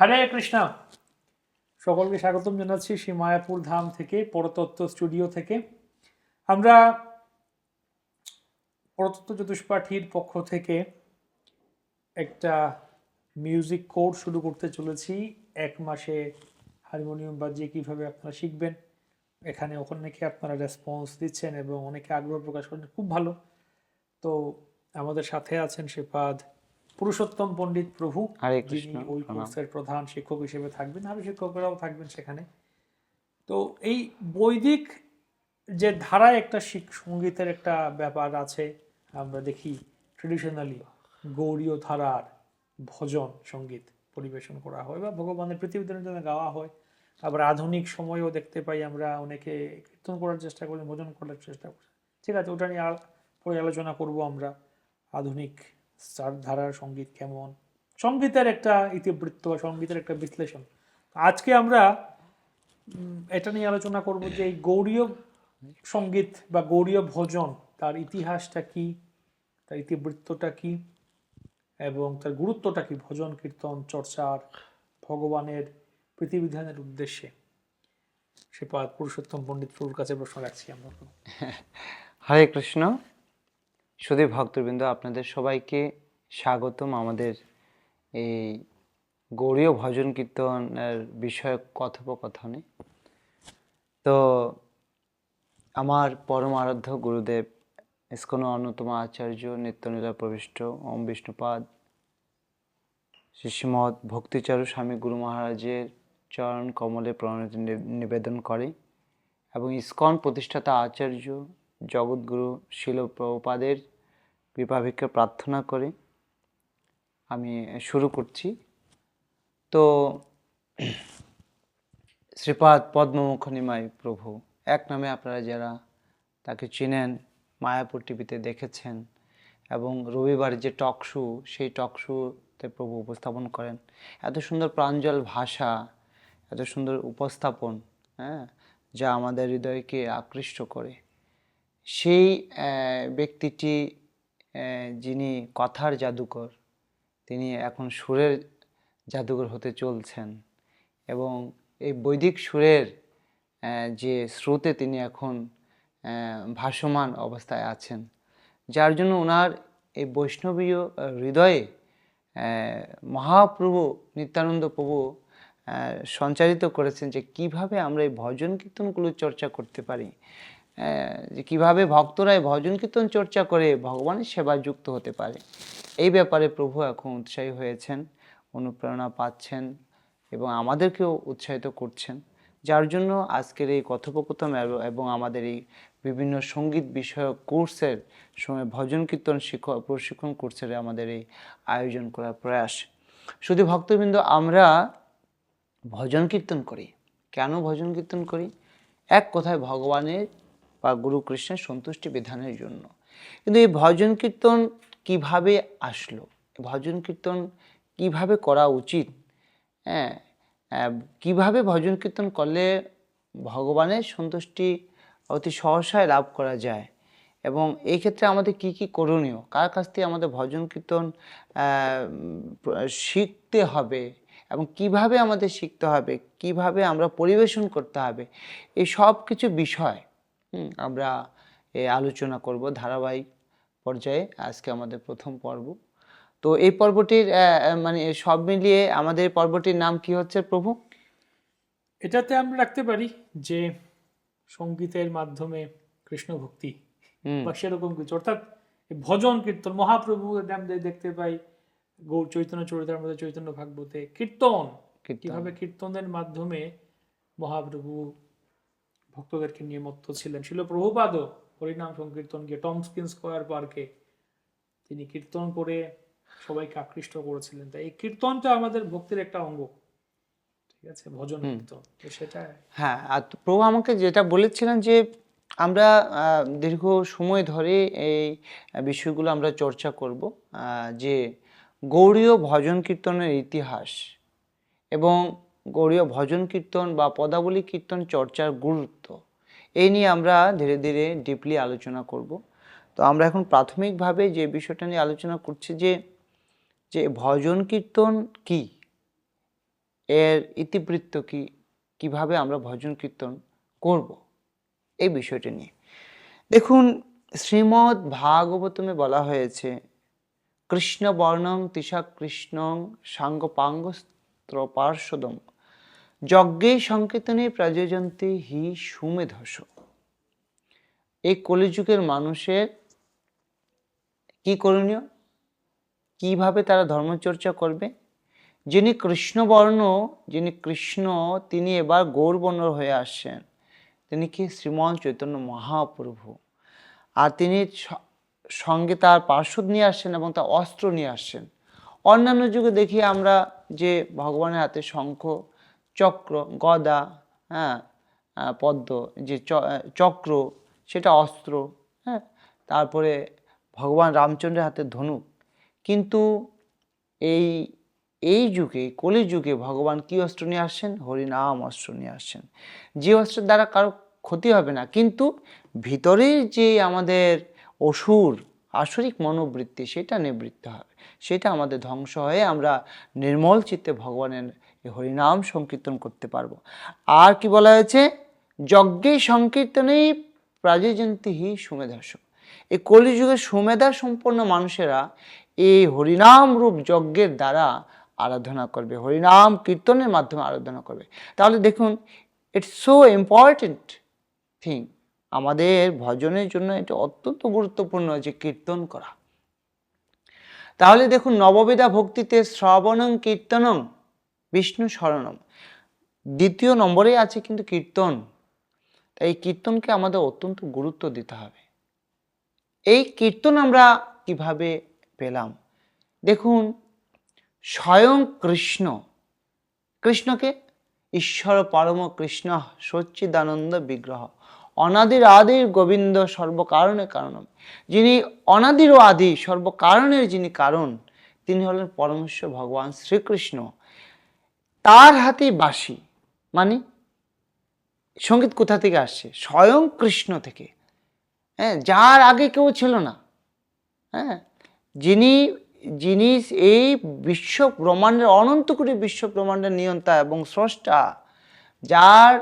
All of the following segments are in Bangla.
হরে কৃষ্ণ। সকলকে স্বাগতম জানাচ্ছি শ্রী মায়াপুর ধাম থেকে, পরতত্ত্ব স্টুডিও থেকে। আমরা পরতত্ত্ব চতুষ্পাঠীর পক্ষ থেকে একটা মিউজিক কোর্স শুরু করতে চলেছি। এক মাসে হারমোনিয়াম বাজিয়ে কীভাবে আপনারা শিখবেন, এখানে অনেকে আপনারা রেসপন্স দিচ্ছেন এবং অনেকে আগ্রহ প্রকাশ করেন, খুব ভালো। তো আমাদের সাথে আছেন শ্রীপাদ পুরুষোত্তম পণ্ডিত প্রভু যিনি ওই কোর্সের প্রধান শিক্ষক হিসেবে থাকবেন আরও শিক্ষকরাও থাকবেন সেখানে। তো এই বৈদিক যে ধারায় একটা সঙ্গীতের একটা ব্যাপার আছে আমরা দেখি ট্রেডিশনালি গৌরীয় ধারার ভজন সংগীত পরিবেশন করা হয় বা ভগবানের প্রতিবেদনের জন্য গাওয়া হয়। আবার আধুনিক সময়েও দেখতে পাই আমরা অনেকে কীর্তন করার চেষ্টা করি ভজন করার চেষ্টা করি। ঠিক আছে ওটা নিয়ে পরে আলোচনা করব আমরা আধুনিক ধারার সংগীত কেমন? সঙ্গীতের একটা ইতিবৃত্ত বা সঙ্গীতের একটা বিশ্লেষণ। আজকে আমরা এটা নিয়ে আলোচনা করব যে এই গৌরীয় সংগীত বা গৌরীয় ভজন, তার ইতিহাসটা কি, তার ইতিবৃত্তটা কি, এবং তার গুরুত্বটা কি ভজন, কীর্তন, চর্চার, ভগবানের প্রতিবিধানের উদ্দেশ্যে। সে পুরুষোত্তম পণ্ডিত প্রভুর কাছে প্রশ্ন রাখছি আমরা। হরে কৃষ্ণ। সুধী ভক্তবৃন্দ, আপনাদের সবাইকে স্বাগতম। আমাদের এই গৌরীয় ভজন কীর্তনের বিষয়ক কথোপকথনে। তো আমার পরম আরাধ্য গুরুদেব ইস্কন অন্যতম আচার্য, নিত্যনীলা প্রবিষ্ট, ওম বিষ্ণুপাদ শিষ্যমৎ ভক্তিচারু স্বামী গুরু মহারাজের চরণ কমলে প্রণতি নিবেদন করে এবং ইস্কন প্রতিষ্ঠাতা আচার্য জগৎগুরু শিল প্রভুপাদের কৃপাভিক্ষা প্রার্থনা করে আমি শুরু করছি। তো শ্রীপাদ পদ্মমুখ নিমাই প্রভু, এক নামে আপনারা যারা তাকে চিনেন, মায়াপুর টিভিতে দেখেছেন এবং রবিবার যে টক শো, সেই টক শোতে প্রভু উপস্থাপন করেন। এত সুন্দর প্রাঞ্জল ভাষা, এত সুন্দর উপস্থাপন হ্যাঁ যা আমাদের হৃদয়কে আকৃষ্ট করে। সেই ব্যক্তিটি যিনি কথার জাদুকর, তিনি এখন সুরের জাদুকর হতে চলছেন এবং এই বৈদিক সুরের যে স্রোতে তিনি এখন ভাসমান অবস্থায় আছেন, যার জন্য ওনার এই বৈষ্ণবীয় হৃদয়ে মহাপ্রভু নিত্যানন্দ প্রভু সঞ্চারিত করেছেন যে কীভাবে আমরা এই ভজন কীর্তনগুলো চর্চা করতে পারি। যে কীভাবে ভক্তরা ভজন কীর্তন চর্চা করে ভগবানের সেবায় যুক্ত হতে পারে। এই ব্যাপারে প্রভু এখন উৎসাহী হয়েছেন, অনুপ্রেরণা পাচ্ছেন এবং আমাদেরকেও উৎসাহিত করছেন। যার জন্য আজকের এই কথোপকথন এবং- এবং আমাদের এই বিভিন্ন সংগীত বিষয়ক কোর্সের সময় ভজন কীর্তন শিক্ষক প্রশিক্ষণ কোর্সের আমাদের এই আয়োজন করার প্রয়াস। শুধু ভক্তবৃন্দ, আমরা ভজন কীর্তন করি। কেন ভজন কীর্তন করি? এক কথায় ভগবানের বা গুরু কৃষ্ণের সন্তুষ্টি বিধানের জন্য। কিন্তু এই ভজন কীর্তন কীভাবে আসলো? ভজন কীর্তন কীভাবে করা উচিত? হ্যাঁ কীভাবে ভজন কীর্তন করলে ভগবানের সন্তুষ্টি অতি সহসায় লাভ করা যায়? এবং এই ক্ষেত্রে আমাদের কি কি করণীয়? কার কাছ থেকে আমাদের ভজন কীর্তন শিখতে হবে? এবং কীভাবে আমাদের শিখতে হবে? কীভাবে আমরা পরিবেশন করতে হবে? এই সব কিছু বিষয় আমরা এ আলোচনা করব ধারাবাহিক পর্যায়ে আজকে আমাদের প্রথম পর্ব। তো এই পর্বটির মানে সব মিলিয়ে আমাদের পর্বটির নাম কি হচ্ছে প্রভু? এটাতে আমরা রাখতে পারি যে সঙ্গীতের মাধ্যমে কৃষ্ণ ভক্তি বা সেরকম কিছু। অর্থাৎ ভজন কীর্তন মহাপ্রভু দেখতে পাই গৌর চৈতন্য চরিতার মধ্যে চৈতন্য ভাগবতে কীর্তন। কীর্তন। কীভাবে কীর্তনের মাধ্যমে মহাপ্রভু ভক্তদেরকে নিয়ে মত্ত ছিলেন। ছিল প্রভুপাদ হরিনাম সংকীর্তন গিয়ে টমস্কিন স্কোয়ার পার্কে তিনি কীর্তন করে সবাইকে আকৃষ্ট করেছিলেন। তাই এই কীর্তনটা আমাদের ভক্তির একটা অঙ্গ। ঠিক আছে? ভজন কীর্তন। তো সেটা হ্যাঁ আর প্রভু আমাকে যেটা বলেছিলেন যে আমরা দীর্ঘ সময় ধরে এই বিষয়গুলো আমরা চর্চা করব যে গৌড়ীয় ভজন কীর্তনের ইতিহাস এবং গৌড়ীয় ভজন কীর্তন বা পদাবলী কীর্তন চর্চার গুরুত্ব। এই নিয়ে আমরা ধীরে ধীরে ডিপলি আলোচনা করব। তো আমরা এখন প্রাথমিকভাবে যে বিষয়টা নিয়ে আলোচনা করছি যে যে ভজন কীর্তন কি? এর ইতিবৃত্ত কি? কীভাবে আমরা ভজন কীর্তন করব? এই বিষয়টি নিয়ে। দেখুন শ্রীমৎ ভাগবতমে বলা হয়েছে, কৃষ্ণ বর্ণং তিশা কৃষ্ণং সাঙ্গপাঙ্গস্ত্র পার্শ্বদম যজ্ঞে সংকেতনে প্রযোজন্তে হি সুমেধস এই কলিযুগের মানুষের কি করণীয়? কীভাবে তারা ধর্মচর্চা করবে? যিনি কৃষ্ণবর্ণ, যিনি কৃষ্ণ, তিনি এবার গৌরবর্ণ হয়ে আসছেন। তিনি কি শ্রীমন চৈতন্য মহাপ্রভু? আর তিনি সঙ্গে তার পার্শ্বদ নিয়ে আসছেন এবং তার অস্ত্র নিয়ে আসছেন। অন্যান্য যুগে দেখি আমরা যে ভগবানের হাতে শঙ্খ চক্র, গদা হ্যাঁ পদ্ম, যে চক্র, সেটা অস্ত্র হ্যাঁ তারপরে ভগবান রামচন্দ্রের হাতে ধনুক কিন্তু এই এই যুগে কলি যুগে ভগবান কি অস্ত্র নিয়ে আসছেন? হরিনাম অস্ত্র নিয়ে আসছেন। যে অস্ত্রের দ্বারা কারও ক্ষতি হবে না, কিন্তু ভিতরের যে আমাদের অসুর, আসরিক মনোবৃত্তি, সেটা নিবৃত্ত হবে। সেটা আমাদের ধ্বংস হয়ে আমরা নির্মল চিত্তে ভগবানের এই হরিনাম সংকীর্তন করতে পারব। আর কি বলা হয়েছে? যজ্ঞে সংকীর্তনেই প্রাযোজন্তি হি সুমেধাস। এই কলিযুগে সুমেধা সম্পন্ন মানুষেরা এই হরিনাম রূপ যজ্ঞের দ্বারা আরাধনা করবে, হরিনাম কীর্তনের মাধ্যমে আরাধনা করবে। তাহলে দেখুন ইটস সো ইম্পর্টেন্ট থিং আমাদের ভজনের জন্য এটা অত্যন্ত গুরুত্বপূর্ণ যে কীর্তন করা। তাহলে দেখুন, নববিধা ভক্তিতে শ্রবণং কীর্তনং বিষ্ণু স্মরণম দ্বিতীয় নম্বরেই আছে কিন্তু কীর্তন। তাই এই কীর্তনকে আমাদের অত্যন্ত গুরুত্ব দিতে হবে। এই কীর্তন আমরা কীভাবে পেলাম? দেখুন, স্বয়ং কৃষ্ণ। কৃষ্ণকে? ঈশ্বর পরম কৃষ্ণ সচ্চিদানন্দ বিগ্রহ। অনাদির আদির গোবিন্দ সর্বকারণে কারণম। যিনি অনাদির ও আদি সর্বকারণের যিনি কারণ, তিনি হলেন পরমেশ্বর ভগবান শ্রীকৃষ্ণ। তার হাতে বাঁশি। মানে সংগীত কোথা থেকে আসছে? স্বয়ং কৃষ্ণ থেকে। হ্যাঁ যার আগে কেউ ছিল না। হ্যাঁ যিনি যিনি এই বিশ্ব ব্রহ্মাণ্ডের অনন্ত কোটি বিশ্ব ব্রহ্মাণ্ডের নিয়ন্তা এবং স্রষ্টা, যার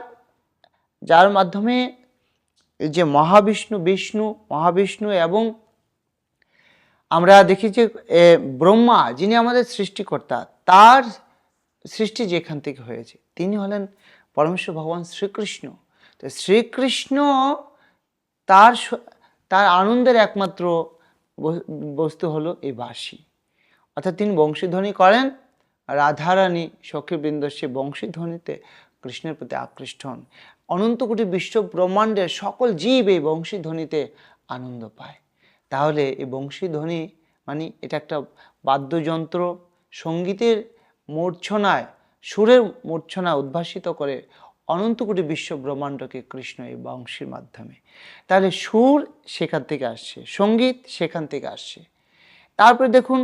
যার মাধ্যমে যে মহাবিষ্ণু, বিষ্ণু, মহাবিষ্ণু এবং আমরা দেখি যে ব্রহ্মা যিনি আমাদের সৃষ্টিকর্তা, তার সৃষ্টি যেখান থেকে হয়েছে। তিনি হলেন পরমেশ্বর ভগবান শ্রীকৃষ্ণ। তো শ্রীকৃষ্ণ তার তার আনন্দের একমাত্র বস্তু হলো এই বাঁশি। অর্থাৎ তিনি বংশীধ্বনি করেন, রাধারানী সখীবৃন্দ সে বংশীধ্বনিতে কৃষ্ণের প্রতি আকৃষ্ট হন। অনন্ত কোটি বিশ্ব ব্রহ্মাণ্ডের সকল জীব এই বংশীধ্বনিতে আনন্দ পায়। তাহলে এই বংশীধ্বনি মানে এটা একটা বাদ্যযন্ত্র, সঙ্গীতের মূর্ছনায়, সুরের মূর্ছনায় উদ্ভাসিত করে অনন্ত কোটি বিশ্ব ব্রহ্মাণ্ডকে কৃষ্ণ এই বংশীর মাধ্যমে। তাহলে সুর সেখান থেকে আসছে, সংগীত সেখান থেকে আসছে। তারপরে দেখুন,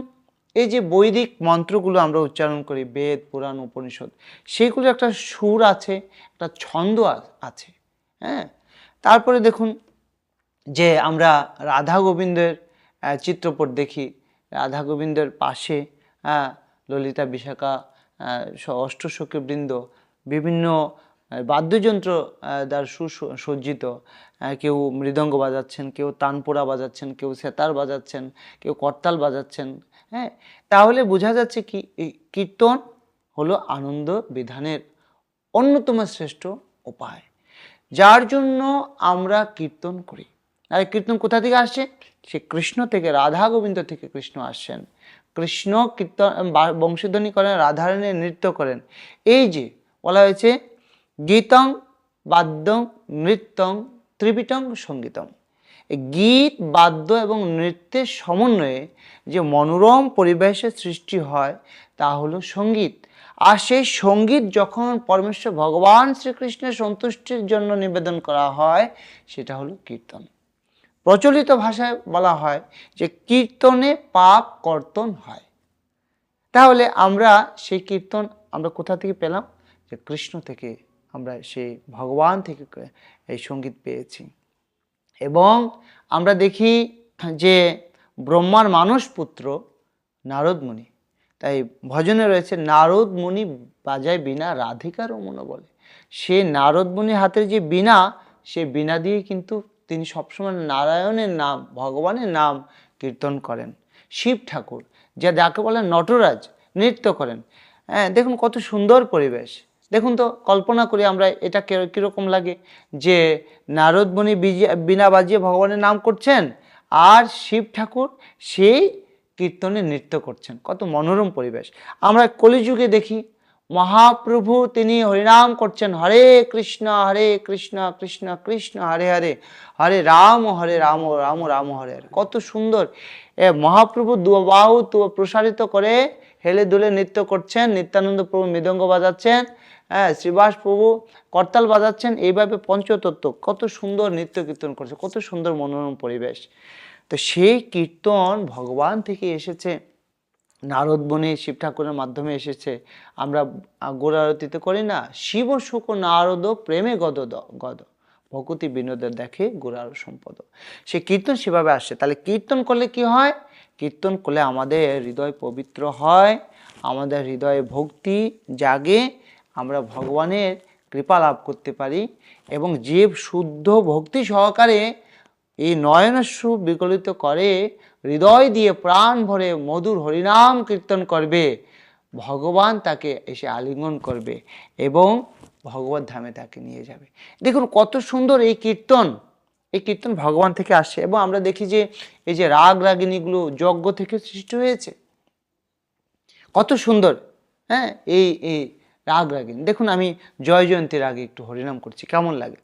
এই যে বৈদিক মন্ত্রগুলো আমরা উচ্চারণ করি, বেদ, পুরাণ, উপনিষদ, সেগুলো একটা সুর আছে, একটা ছন্দ আছে হ্যাঁ? তারপরে দেখুন, যে আমরা রাধা গোবিন্দের চিত্রপট দেখি, রাধা গোবিন্দের পাশে ললিতা বিশাখা অষ্টসখীবৃন্দ বিভিন্ন বাদ্যযন্ত্র দ্বারা সুসজ্জিত কেউ মৃদঙ্গ বাজাচ্ছেন, কেউ তানপোড়া বাজাচ্ছেন, কেউ সেতার বাজাচ্ছেন, কেউ করতাল বাজাচ্ছেন হ্যাঁ? তাহলে বোঝা যাচ্ছে কি কীর্তন হলো আনন্দ বিধানের অন্যতম শ্রেষ্ঠ উপায়। যার জন্য আমরা কীর্তন করি। আর কীর্তন কোথা থেকে আসছে? সে কৃষ্ণ থেকে, রাধা গোবিন্দ থেকে কৃষ্ণ আসছেন। কৃষ্ণ কীর্তন বংশীধ্বনি করেন, রাধারানী নৃত্য করেন। এই যে বলা হয়েছে, গীতং, বাদ্যং, নৃত্যং, ত্রিপিটং সঙ্গীতম গীত, বাদ্য এবং নৃত্যের সমন্বয়ে যে মনোরম পরিবেশের সৃষ্টি হয়, তা হলো সংগীত। আর সেই সংগীত যখন পরমেশ্বর ভগবান শ্রীকৃষ্ণের সন্তুষ্টির জন্য নিবেদন করা হয়, সেটা হলো কীর্তন। প্রচলিত ভাষায় বলা হয় যে কীর্তনে পাপ কর্তন হয়। তাহলে আমরা সেই কীর্তন আমরা কোথা থেকে পেলাম? যে কৃষ্ণ থেকে আমরা সেই ভগবান থেকে এই সংগীত পেয়েছি। এবং আমরা দেখি যে ব্রহ্মার মানস পুত্র নারদ মুনি, তাই ভজনে রয়েছে নারদ মুনি বাজায় বিনা রাধিকার মনো বলে। সে নারদমণির হাতের যে বিনা, সে বিনা দিয়ে কিন্তু তিনি সবসময় নারায়ণের নাম, ভগবানের নাম কীর্তন করেন। শিব ঠাকুর, যা যাকে বলে নটরাজ, নৃত্য করেন। হ্যাঁ দেখুন কত সুন্দর পরিবেশ। দেখুন তো, কল্পনা করি আমরা এটা কীরকম লাগে যে নারদমণি বিনা বাজিয়ে ভগবানের নাম করছেন আর শিব ঠাকুর সেই কীর্তনে নৃত্য করছেন। কত মনোরম পরিবেশ। আমরা কলিযুগে দেখি মহাপ্রভু তিনি হরিনাম করছেন, হরে কৃষ্ণ হরে কৃষ্ণ কৃষ্ণ কৃষ্ণ, হরে হরে হরে রাম হরে রাম রাম রাম, হরে হরে। কত সুন্দর। এ মহাপ্রভু দুবাহু তু- প্রসারিত করে হেলে দুলে নৃত্য করছেন, নিত্যানন্দ প্রভু মৃদঙ্গ বাজাচ্ছেন হ্যাঁ শ্রীবাস প্রভু করতাল বাজাচ্ছেন, এইভাবে পঞ্চতত্ত্ব কত সুন্দর নৃত্য কীর্তন করছে, কত সুন্দর মনোরম পরিবেশ। তো সেই কীর্তন ভগবান থেকে এসেছে। নারদ বনে শিব ঠাকুরের মাধ্যমে এসেছে। আমরা গোড় আরতিতে করি না, শিব শুক নারদ প্রেমে গদ গদ। ভকতি বিনোদের দেখে গোড়ার সম্পদ। সে কীর্তন সেভাবে আসছে তাহলে কীর্তন করলে কি হয়? কীর্তন করলে আমাদের হৃদয় পবিত্র হয়, আমাদের হৃদয়ে ভক্তি জাগে, আমরা ভগবানের কৃপা লাভ করতে পারি এবং যে শুদ্ধ ভক্তি সহকারে এই নয়নস্যু বিকলিত করে হৃদয় দিয়ে প্রাণ ভরে মধুর হরিনাম কীর্তন করবে। ভগবান তাকে এসে আলিঙ্গন করবে এবং ভগবত ধামে তাকে নিয়ে যাবে। দেখুন কত সুন্দর এই কীর্তন। এই কীর্তন ভগবান থেকে আসছে এবং আমরা দেখি যে এই যে রাগ রাগিনীগুলো যজ্ঞ থেকে সৃষ্টি হয়েছে। কত সুন্দর হ্যাঁ? এই এই রাগ রাগিনী। দেখুন আমি জয় জয়ন্তী রাগে একটু হরিনাম করছি, কেমন লাগে?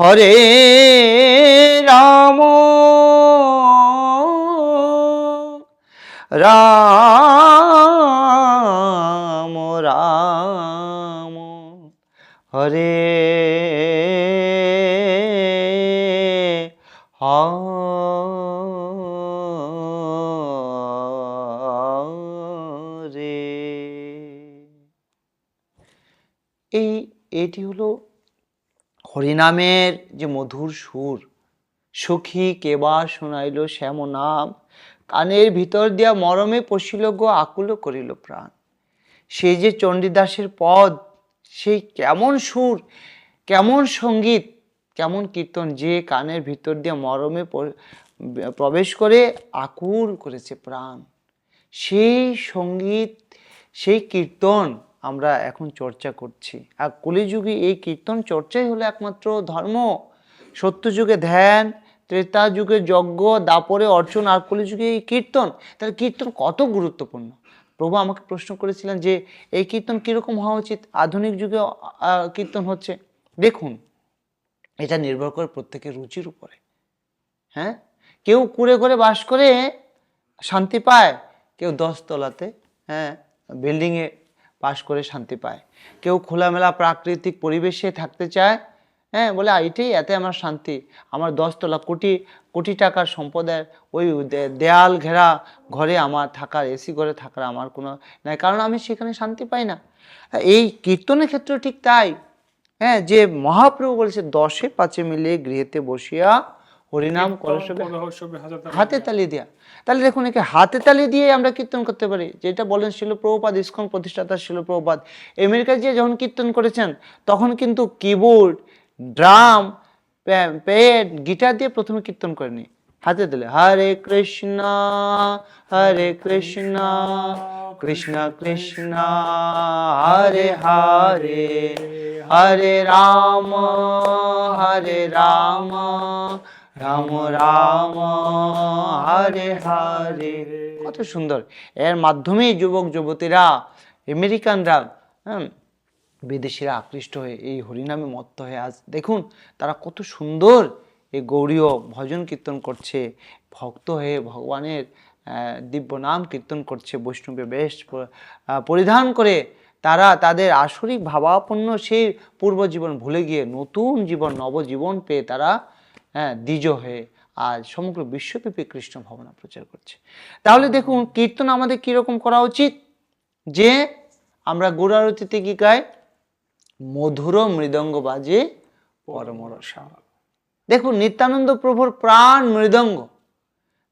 হরে রাম। রাম রাম। হরে হরে। এই এটি হলো হরিনামের যে মধুর সুর, সখী কেবা শোনাইল শ্যাম নাম, কানের ভিতর দিয়া মরমে পশিল গো আকুল করিল প্রাণ। সেই যে চণ্ডীদাসের পদ, সেই কেমন সুর, কেমন সংগীত, কেমন কীর্তন যে কানের ভিতর দিয়ে মরমে প্রবেশ করে আকুল করেছে প্রাণ। সেই সংগীত, সেই কীর্তন আমরা এখন চর্চা করছি। আর কলিযুগে এই কীর্তন চর্চাই হলো একমাত্র ধর্ম। সত্যযুগে ধ্যান ত্রেতা যুগে যজ্ঞ, দাপরে অর্চন আর কলিযুগে এই কীর্তন। তাহলে কীর্তন কত গুরুত্বপূর্ণ? প্রভু আমাকে প্রশ্ন করেছিলেন যে, এই কীর্তন কীরকম হওয়া উচিত? আধুনিক যুগে কীর্তন হচ্ছে। দেখুন, এটা নির্ভর করে প্রত্যেকের রুচির উপরে। হ্যাঁ? কেউ কুড়ে করে বাস করে শান্তি পায়, কেউ দশতলাতে হ্যাঁ বিল্ডিংয়ে বাস করে শান্তি পায়। কেউ খোলামেলা প্রাকৃতিক পরিবেশে থাকতে চায় হ্যাঁ বলে "আ, এটাই এতে আমার শান্তি। আমার দশতলা কোটি কোটি টাকার সম্পদের ওই দেয়াল ঘেরা ঘরে আমার থাকার এসি ঘরে থাকার আমার কোনো নাই। কারণ আমি সেখানে শান্তি পাই না। এই কীর্তনের ক্ষেত্রে ঠিক তাই। হ্যাঁ যে মহাপ্রভু বলেছে দশে পাঁচে মিলে গৃহেতে বসিয়া হরিনাম করসবে হাতে তালি দেয়া। তাহলে দেখুন একে হাতে তালি দিয়ে আমরা কীর্তন করতে পারি। যেটা বলেন শিল প্রভুপাদ ইস্কন প্রতিষ্ঠাতা শিল প্রভুপাদ। আমেরিকায় যে যখন কীর্তন করেছেন তখন কিন্তু কিবোর্ড ড্রাম পেড গিটার দিয়ে প্রথমে কীর্তন করেনি হাতে দিলে হরে কৃষ্ণ হরে কৃষ্ণ কৃষ্ণ কৃষ্ণ হরে হরে হরে রাম হরে রাম রাম রাম, হরে হরে। কত সুন্দর। এর মাধ্যমেই যুবক, যুবতীরা, আমেরিকানরা হ্যাঁ বিদেশিরা আকৃষ্ট হয়ে এই হরিনামে মত্ত হয়ে আজ দেখুন, তারা কত সুন্দর এই গৌরীয় ভজন কীর্তন করছে, ভক্ত হয়ে ভগবানের দিব্য নাম কীর্তন করছে, বৈষ্ণবে বেশ পরিধান করে তারা তাদের আসরিক ভাবাপন্ন সেই পূর্ব জীবন ভুলে গিয়ে নতুন জীবন, নবজীবন পেয়ে তারা হ্যাঁ দ্বিজ হয়ে আজ সমগ্র বিশ্বব্যাপী কৃষ্ণ ভাবনা প্রচার করছে। তাহলে দেখুন, কীর্তন আমাদের কীরকম করা উচিত? যে আমরা গুড়ারতিতে কি গাই? মধুর মৃদঙ্গ বাজে পরমরসা। দেখুন, নিত্যানন্দ প্রভুর প্রাণ মৃদঙ্গ।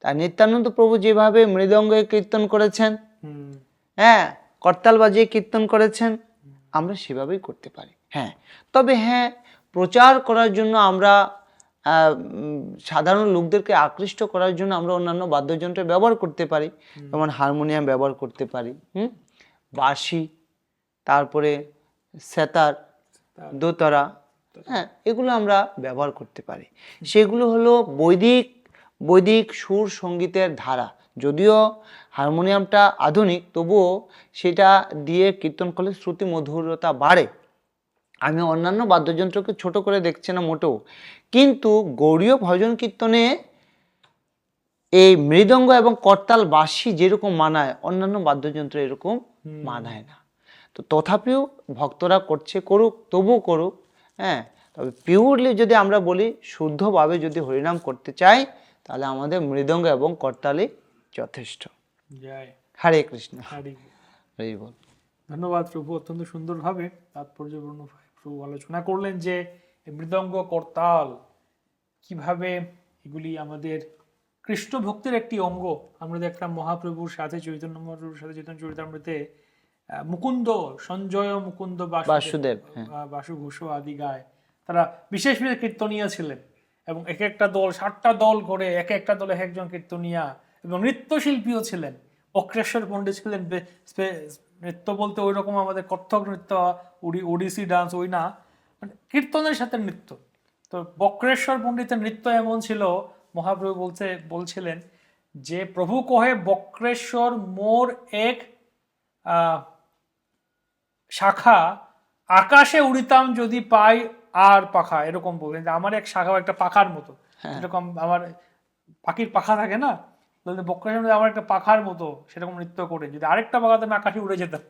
তা নিত্যানন্দ প্রভু যেভাবে মৃদঙ্গে কীর্তন করেছেন হ্যাঁ করতাল বাজিয়ে কীর্তন করেছেন, আমরা সেভাবেই করতে পারি। হ্যাঁ তবে হ্যাঁ প্রচার করার জন্য আমরা সাধারণ লোকদেরকে আকৃষ্ট করার জন্য আমরা অন্যান্য বাদ্যযন্ত্র ব্যবহার করতে পারি। যেমন হারমোনিয়াম ব্যবহার করতে পারি হুম? বাঁশি তারপরে সেতার দোতারা। হ্যাঁ এগুলো আমরা ব্যবহার করতে পারি। সেগুলো হলো বৈদিক বৈদিক সুর সঙ্গীতের ধারা। যদিও হারমোনিয়ামটা আধুনিক তবুও সেটা দিয়ে কীর্তন করলে শ্রুতি মধুরতা বাড়ে। আমি অন্যান্য বাদ্যযন্ত্রকে ছোট করে দেখছি না মোটেও। কিন্তু গৌরীয় ভজন কীর্তনে এই মৃদঙ্গ এবং করতাল বাঁশি যেরকম মানায় অন্যান্য বাদ্যযন্ত্র এরকম মানায় না। তো তথাপিও ভক্তরা করছে করুক তবু করুক হ্যাঁ। তবে পিওরলি যদি আমরা বলি শুদ্ধভাবে যদি হরিনাম করতে চাই তাহলে আমাদের মৃদঙ্গ এবং করতালই যথেষ্ট। হরে কৃষ্ণ। হরি হরি বল। ধন্যবাদ প্রভু অত্যন্ত সুন্দরভাবে তাৎপর্যপূর্ণ প্রভু আলোচনা করলেন যে মৃদঙ্গ করতাল কীভাবে এগুলি আমাদের কৃষ্ণ ভক্তির একটি অঙ্গ। আমরা দেখলাম মহাপ্রভুর সাথে চৈতন্য মহাপ্রভুর সাথে চৈতন্য চরিতামৃতে মুকুন্দ সঞ্জয় মুকুন্দ বাসুদেব, হ্যাঁ। আহ, বাসু ঘোষ আদি গায়। তারা বিশেষ বিশেষ কীর্তনিয়া ছিলেন এবং এক একটা দল ষাটটা দল করে এক একটা দলে একজন কীর্তনিয়া এবং নৃত্যশিল্পীও ছিলেন। অক্রেশ্বর পণ্ডিত ছিলেন নৃত্য বলতে ওই রকম আমাদের কত্থক নৃত্য ওড়ি ওডিসি ডান্স ওই না। মানে কীর্তনের সাথে নৃত্য। তো বক্রেশ্বর পণ্ডিতের নৃত্য এমন ছিল মহাপ্রভু বলতে বলছিলেন যে প্রভু কহে বক্রেশ্বর মোর এক শাখা আকাশে উড়িতাম যদি পাই আর পাখা। এরকম বললেন। আমার এক শাখা একটা পাখার মতো। এরকম আমার পাখির পাখা থাকে না বলতে বক্রেশ্বর আমার একটা পাখার মতো সেরকম নৃত্য করে যদি আরেকটা পাখাতে আমি আকাশে উড়ে যেতাম।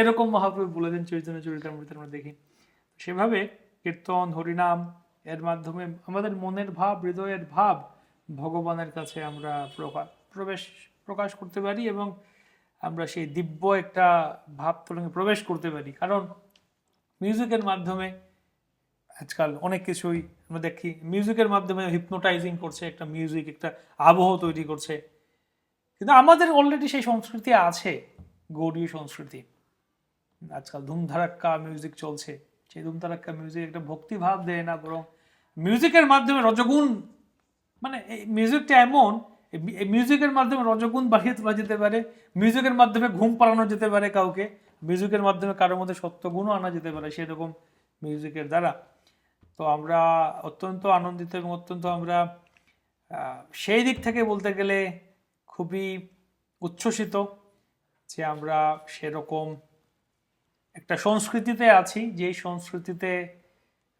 এরকম মহাপ্রভু বলেছেন চৈতন্য চরিতামৃতের আমরা দেখি। সেভাবে কীর্তন হরিনাম এর মাধ্যমে আমাদের মনের ভাব হৃদয়ের ভাব ভগবানের কাছে আমরা প্রকাশ প্রবেশ প্রকাশ করতে পারি এবং আমরা সেই দিব্য একটা ভাব তরঙ্গে প্রবেশ করতে পারি। কারণ মিউজিকের মাধ্যমে আজকাল অনেক কিছুই আমরা দেখি মিউজিকের মাধ্যমে হিপনোটাইজিং করছে, একটা মিউজিক একটা আবহ তৈরি করছে। কিন্তু আমাদের অলরেডি সেই সংস্কৃতি আছে গৌড়ীয় সংস্কৃতি। আজকাল ধুমধারাক্কা মিউজিক চলছে। সেই ধুমধারাক্কা মিউজিক একটা ভক্তিভাব দেয় না বরং মিউজিকের মাধ্যমে রজগুণ মানে এই মিউজিকটা এমন মিউজিকের মাধ্যমে রজগুণ বাড়িয়ে তোলা যেতে পারে মিউজিকের মাধ্যমে ঘুম পাড়ানো যেতে পারে কাউকে মিউজিকের মাধ্যমে কারোর মধ্যে সত্যগুণও আনা যেতে পারে, সেরকম মিউজিকের দ্বারা। তো আমরা অত্যন্ত আনন্দিত এবং অত্যন্ত আমরা সেই দিক থেকে বলতে গেলে খুবই উচ্ছ্বসিত যে আমরা সেরকম একটা সংস্কৃতিতে আছি, যেই সংস্কৃতিতে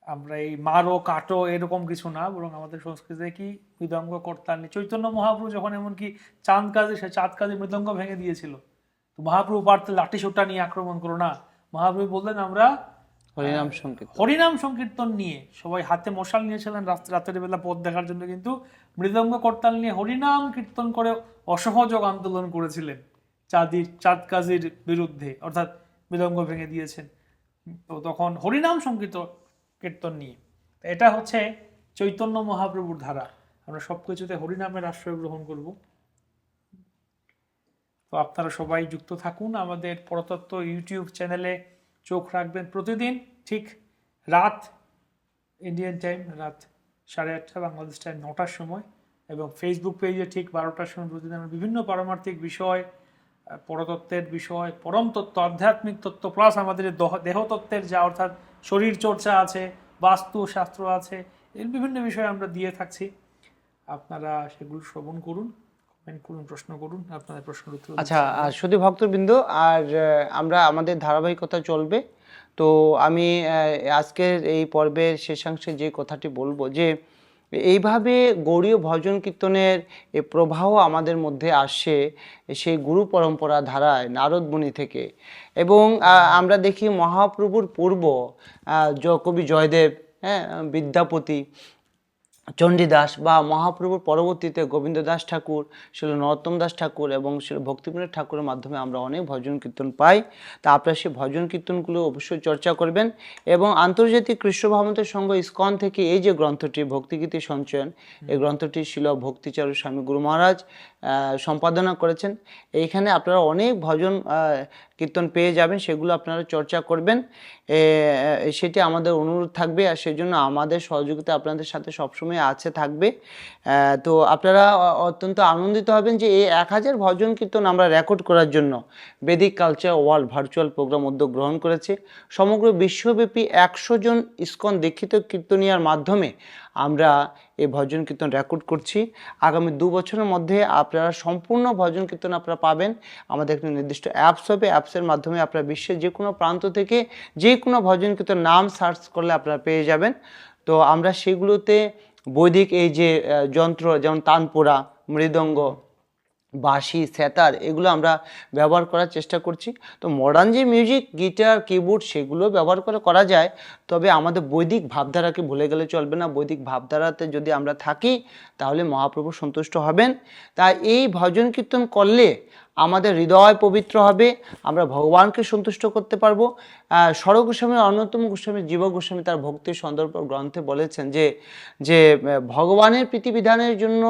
আমরা এই মারো, কাটো এরকম কিছু না, বরং আমাদের সংস্কৃতিতে কি মৃদঙ্গ কর্তাল নেই চৈতন্য মহাপ্রভু যখন এমনকি চাঁদ কাজে, সে চাঁদ কাজে মৃদঙ্গ ভেঙে দিয়েছিল, তো মহাপ্রভু পারতে লাঠি সোটা নিয়ে আক্রমণ করো না। মহাপ্রভু বললেন, আমরা হরিনাম সংকীর্তন। হরিনাম সংকীর্তন নিয়ে সবাই হাতে মশাল নিয়েছিলেন রাত- রাতের বেলা পথ দেখার জন্য কিন্তু মৃদঙ্গ করতাল নিয়ে হরিনাম কীর্তন করে অসহযোগ আন্দোলন করেছিলেন চাঁদির চাঁদ কাজীর বিরুদ্ধে অর্থাৎ মৃদঙ্গ ভেঙে দিয়েছেন। তো তখন হরিনাম সংকীর্ত কীর্তন নিয়ে। এটা হচ্ছে চৈতন্য মহাপ্রভুর ধারা। আমরা সব কিছুতে হরিনামের আশ্রয় গ্রহণ করব। তো আপনারা সবাই যুক্ত থাকুন আমাদের পরতত্ত্ব ইউটিউব চ্যানেলে। চোখ রাখবেন প্রতিদিন, ঠিক রাত ইন্ডিয়ান টাইম রাত সাড়ে আটটা, বাংলাদেশ টাইম নটার সময় এবং ফেসবুক পেজে ঠিক বারোটার সময় প্রতিদিন আমরা বিভিন্ন পারমার্থিক বিষয় পরতত্ত্বের বিষয়, পরম তত্ত্ব, আধ্যাত্মিক তত্ত্ব প্লাস আমাদের দহ- দেহতত্ত্বের যা অর্থাৎ শরীর চর্চা আছে, বাস্তু শাস্ত্র আছে, এর বিভিন্ন বিষয় আমরা দিয়ে থাকছি। আপনারা সেগুলো শ্রবণ করুন। কমেন্ট করুন প্রশ্ন করুন আপনাদের প্রশ্নের উত্তর আচ্ছা শুধু ভক্তবৃন্দ আর আমরা আমাদের ধারাবাহিকতা চলবে। তো আমি আজকের এই পর্বের শেষাংশে যে কথাটি বলব যে এইভাবে গৌড়ীয় ভজন কীর্তনের প্রবাহ আমাদের মধ্যে আসে সেই গুরু পরম্পরা ধারায় নারদ মুনি থেকে। এবং আমরা দেখি মহাপ্রভুর পূর্ব কবি জয়দেব হ্যাঁ বিদ্যাপতি চণ্ডীদাস বা মহাপ্রভুর পরবর্তীতে গোবিন্দ দাস ঠাকুর ছিল নরোত্তম দাস ঠাকুর এবং ছিল ভক্তিবিনোদ ঠাকুরের মাধ্যমে আমরা অনেক ভজন কীর্তন পাই। তা আপনারা সেই ভজন কীর্তনগুলো অবশ্যই চর্চা করবেন এবং আন্তর্জাতিক কৃষ্ণ ভাবন্তের সংঘ ইস্কন থেকে এই যে গ্রন্থটি, ভক্তিগীতি সঞ্চয়ন, এই গ্রন্থটি ছিল ভক্তিচারু স্বামী গুরু মহারাজ সম্পাদনা করেছেন। এইখানে আপনারা অনেক ভজন কীর্তন পেয়ে যাবেন, সেগুলো আপনারা চর্চা করবেন। সেটি আমাদের অনুরোধ থাকবে আর সেই জন্য আমাদের সহযোগিতা আপনাদের সাথে সবসময় আছে, থাকবে। তো আপনারা অত্যন্ত আনন্দিত হবেন যে এই এক হাজার ভজন কীর্তন আমরা রেকর্ড করার জন্য Vedic culture world virtual program উদ্যোগ গ্রহণ করেছে। সমগ্র বিশ্বব্যাপী একশো জন ইস্কন দীক্ষিত কীর্তনিয়ার মাধ্যমে আমরা এই ভজন কীর্তন রেকর্ড করছি। আগামী দু বছরের মধ্যে আপনারা সম্পূর্ণ ভজন কীর্তন আপনারা পাবেন। আমাদের একটা নির্দিষ্ট অ্যাপস হবে। অ্যাপসের মাধ্যমে আপনারা বিশ্বের যে কোনো প্রান্ত থেকে যে কোনো ভজন কীর্তন নাম সার্চ করলে আপনারা পেয়ে যাবেন। তো আমরা সেগুলোতে বৈদিক এই যে যন্ত্র যেমন তানপুরা, মৃদঙ্গ বাঁশি, সেতার এগুলো আমরা ব্যবহার করার চেষ্টা করছি। তো মডার্ন যে মিউজিক গিটার কিবোর্ড সেগুলো ব্যবহার করে করা যায়, তবে আমাদের বৈদিক ভাবধারাকে ভুলে গেলে চলবে না। বৈদিক ভাবধারাতে যদি আমরা থাকি, তাহলে মহাপ্রভু সন্তুষ্ট হবেন। তাই এই ভজন কীর্তন করলে আমাদের হৃদয় পবিত্র হবে, আমরা ভগবানকে সন্তুষ্ট করতে পারব। স্বর গোস্বামী, অন্যতম গোস্বামী জীব গোস্বামী তার ভক্তির সন্দর্ভ গ্রন্থে বলেছেন যে যে ভগবানের প্রীতিবিধানের জন্য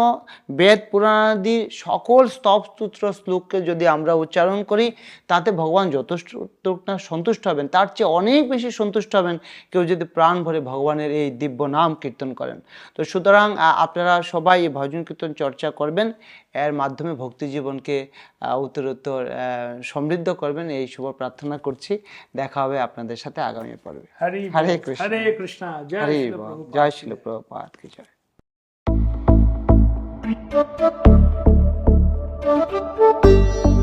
বেদ পুরাণাদি সকল স্তবসূত্র শ্লোককে যদি আমরা উচ্চারণ করি, তাতে ভগবান যথেষ্ট না সন্তুষ্ট হবেন। তার চেয়ে অনেক বেশি সন্তুষ্ট হবেন কেউ যদি প্রাণ ভরে ভগবানের এই দিব্য নাম কীর্তন করেন। তো সুতরাং আপনারা সবাই এই ভজন কীর্তন চর্চা করবেন। এর মাধ্যমে ভক্তি জীবনকে আহ, উত্তরোত্তর আহ, সমৃদ্ধ করবেন এই শুভ প্রার্থনা করছি। দেখা হবে আপনাদের সাথে আগামী পর্বে। হরে কৃষ্ণ। হরে কৃষ্ণ। জয় শিল প্রভুপাত কি জয়। Thank you.